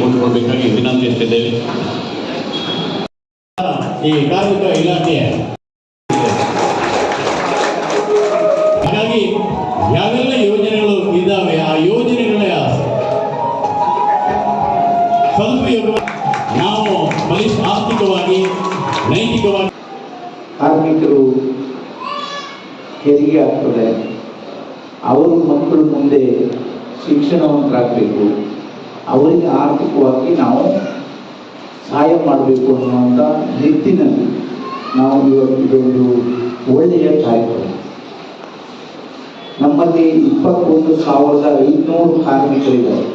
ಮಾಡಿಕೊಳ್ಬೇಕಾಗಿ ವಿನಂತಿಸುತ್ತಿದ್ದೇವೆ ಈ ಕಾರ್ಮಿಕ ಇಲಾಖೆ ಹಾಗಾಗಿ ಯಾವೆಲ್ಲ ಯೋಜನೆಗಳು ಇದ್ದಾವೆ, ಆ ಯೋಜನೆಗಳ ಸದುಪಯೋಗ ನಾವು ಆರ್ಥಿಕವಾಗಿ, ನೈತಿಕವಾಗಿ ಕಾರ್ಮಿಕರು ಹೆರಿಗೆ ಆಗ್ತದೆ ಅವರು ಮಕ್ಕಳು ಮುಂದೆ ಶಿಕ್ಷಣವಂತರಾಗಬೇಕು. ಅವರಿಗೆ ಆರ್ಥಿಕವಾಗಿ ನಾವು ಸಹಾಯ ಮಾಡಬೇಕು ಅನ್ನುವಂಥ ನಿಟ್ಟಿನಲ್ಲಿ ನಾವು ಇವತ್ತು ಇದೊಂದು ಒಳ್ಳೆಯ ಕಾರ್ಯಕ್ರಮ. ನಮ್ಮಲ್ಲಿ ಇಪ್ಪತ್ತೊಂದು ಸಾವಿರದ ಐದುನೂರು ಕಾರ್ಮಿಕರಿದ್ದಾರೆ.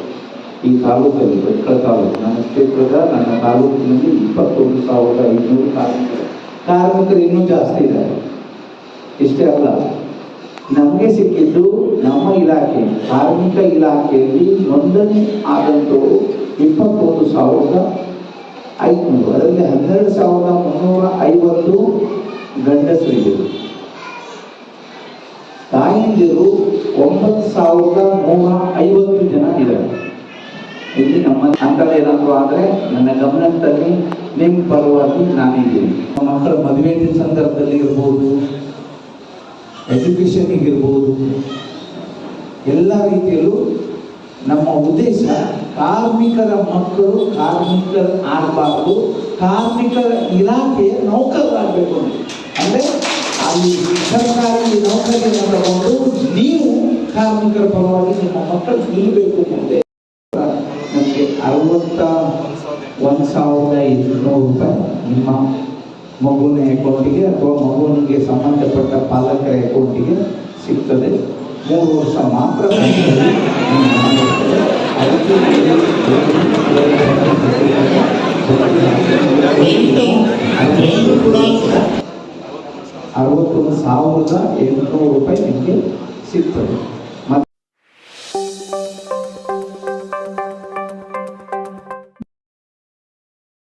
ಈ ತಾಲೂಕಲ್ಲಿ ಭಟ್ಕಳ ತಾಲೂಕು ನನ್ನ ಕ್ಷೇತ್ರದ ನನ್ನ ತಾಲೂಕಿನಲ್ಲಿ ಇಪ್ಪತ್ತೊಂದು ಸಾವಿರದ ಐದುನೂರು ಕಾರ್ಮಿಕರು. ಕಾರ್ಮಿಕರು ಇನ್ನೂ ಜಾಸ್ತಿ ಇದ್ದಾರೆ. ಇಷ್ಟೇ ಅಲ್ಲ ನಮಗೆ ಸಿಕ್ಕಿದ್ದು ನಮ್ಮ ಇಲಾಖೆ, ಕಾರ್ಮಿಕ ಇಲಾಖೆಯಲ್ಲಿ ನೋಂದಣಿ ಆದಂಥವರು ಇಪ್ಪತ್ತೊಂದು ಸಾವಿರದ ಐದುನೂರು ಅದರಲ್ಲಿ ಹನ್ನೆರಡು ಸಾವಿರದ ಮುನ್ನೂರ ಐವತ್ತು ಗಂಡಸರಿದ್ದರು. ತಾಯಂದಿರು ಒಂಬತ್ತು ಸಾವಿರದ ನೂರ ಐವತ್ತು ಜನ ಇದ್ದಾರೆ. ಇಲ್ಲಿ ನಮ್ಮ ಅಂಕಲ್ ಏನಾದರೂ ಆದರೆ ನನ್ನ ಗಮನದಲ್ಲಿ ನಿಮ್ಮ ಪರವಾಗಿ ನಾನಿದ್ದೀನಿ. ಮಕ್ಕಳ ಮದುವೆ ಸಂದರ್ಭದಲ್ಲಿ ಇರ್ಬೋದು ಎಜುಕೇಷನ್ಗೆ ಇರ್ಬೋದು. ಎಲ್ಲ ರೀತಿಯಲ್ಲೂ ನಮ್ಮ ಉದ್ದೇಶ ಕಾರ್ಮಿಕರ ಮಕ್ಕಳು ಕಾರ್ಮಿಕರು ಆಗಬಾರ್ದು. ಕಾರ್ಮಿಕರ ಇಲಾಖೆ ನೌಕರರಾಗಬೇಕು ಅಂದರೆ ಅಲ್ಲಿ ಸರ್ಕಾರಿ ನೌಕರಿಯನ್ನು ತಗೊಂಡು ನೀವು ಕಾರ್ಮಿಕರ ಪರವಾಗಿ ನಿಮ್ಮ ಮಕ್ಕಳು ನಿಲ್ಲಬೇಕು ಮುಂದೆ. ನಮಗೆ ಅರವತ್ತ ಒಂದು ಸಾವಿರದ ಇನ್ನೂರು ರೂಪಾಯಿ ನಿಮ್ಮ ಮಗುವಿನ ಅಕೌಂಟಿಗೆ ಅಥವಾ ಮಗುವಿಗೆ ಸಂಬಂಧಪಟ್ಟ ಪಾಲಕರ ಅಕೌಂಟಿಗೆ ಸಿಗ್ತದೆ ಮೂರು ವರ್ಷ ಮಾತ್ರ ಅದಕ್ಕೆ ರೈತ ರೈತರು ಕೂಡ ಅರವತ್ತೊಂದು ಸಾವಿರದ ಎಂಟುನೂರು ರೂಪಾಯಿ ನಿಮಗೆ ಸಿಗ್ತದೆ